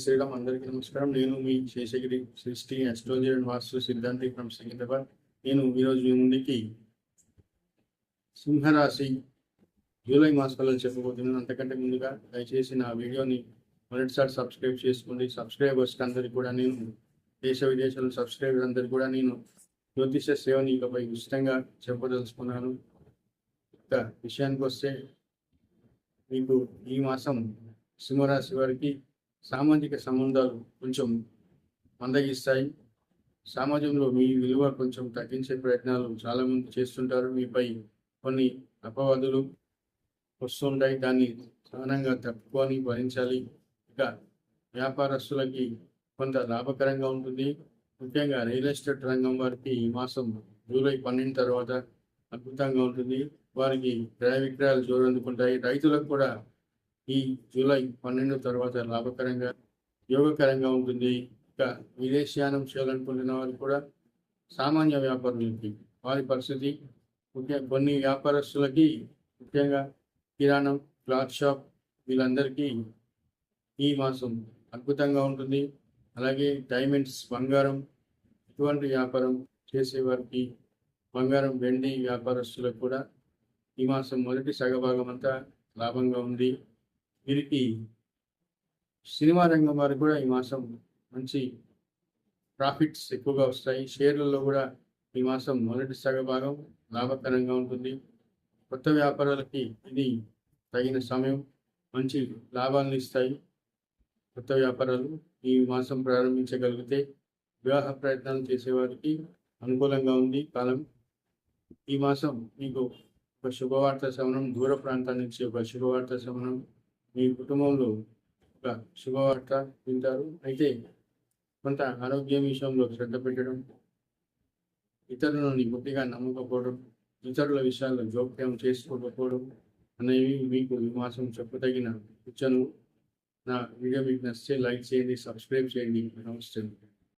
శ్రీరామ్ అందరికీ నమస్కారం. నేను మీ Seshagiri Srishti astrology and vastu Siddhanti from Secunderabad. నేను ఈరోజు మీ ముందుకి సింహరాశి జూలై మాస చెప్పబోతున్నాను. అంతకంటే ముందుగా దయచేసి నా వీడియోని మొదటిసారి సబ్స్క్రైబ్ చేసుకోండి. సబ్స్క్రైబర్స్ అందరికీ కూడా నేను దేశ విదేశాల సబ్స్క్రైబర్ అందరికీ కూడా నేను జ్యోతిష సేవని ఇకపై ఉచితంగా చెప్పదలుచుకున్నాను. ఇక విషయానికి వస్తే మీకు ఈ మాసం సింహరాశి వారికి సామాజిక సంబంధాలు కొంచెం మందగిస్తాయి. సమాజంలో మీ విలువ కొంచెం తగ్గించే ప్రయత్నాలు చాలామంది చేస్తుంటారు. మీపై కొన్ని అపవాదులు వస్తుంటాయి. దాన్ని సహనంగా తప్పుకొని భరించాలి. ఇక వ్యాపారస్తులకి కొంత లాభకరంగా ఉంటుంది. ముఖ్యంగా రియల్ ఎస్టేట్ రంగం వారికి ఈ మాసం జూలై పన్నెండు తర్వాత అద్భుతంగా ఉంటుంది. వారికి క్రయ విక్రయాలు జోరందుకుంటాయి. రైతులకు కూడా ఈ జూలై పన్నెండు తర్వాత లాభకరంగా యోగకరంగా ఉంటుంది. ఇక విదేశీయానం చేయాలనుకుంటున్న వారు కూడా సామాన్య వ్యాపారులకి వారి పరిస్థితి ముఖ్య కొన్ని వ్యాపారస్తులకి ముఖ్యంగా కిరాణం క్లాత్ షాప్ వీళ్ళందరికీ ఈ మాసం అద్భుతంగా ఉంటుంది. అలాగే డైమండ్స్ బంగారం ఇటువంటి వ్యాపారం చేసేవారికి బంగారం వెండి వ్యాపారస్తులకు కూడా ఈ మాసం మొదటి సగభాగం అంతా లాభంగా ఉంది. వీరికి సినిమా రంగం వారికి కూడా ఈ మాసం మంచి ప్రాఫిట్స్ ఎక్కువగా వస్తాయి. షేర్లలో కూడా ఈ మాసం మొదటి సగభాగం లాభకరంగా ఉంటుంది. కొత్త వ్యాపారాలకి ఇది తగిన సమయం మంచి లాభాలను ఇస్తాయి. కొత్త వ్యాపారాలు ఈ మాసం ప్రారంభించగలిగితే వివాహ ప్రయత్నాలు చేసేవారికి అనుకూలంగా ఉంది కాలం. ఈ మాసం మీకు ఒక శుభవార్త శవనం దూర ప్రాంతాల నుంచి ఒక శుభవార్త శవనం మీ కుటుంబంలో ఒక శుభవార్త వింటారు. అయితే కొంత ఆరోగ్యం విషయంలో శ్రద్ధ పెట్టడం ఇతరులని గుడ్డిగా నమ్మకపోవడం ఇతరుల విషయాల్లో జోక్యం చేసుకోకపోవడం అనేవి మీకు ఈ మాసం చెప్పదగిన సూచనలు. నా వీడియో మీకు నచ్చితే లైక్ చేయండి సబ్స్క్రైబ్ చేయండి. నమస్తే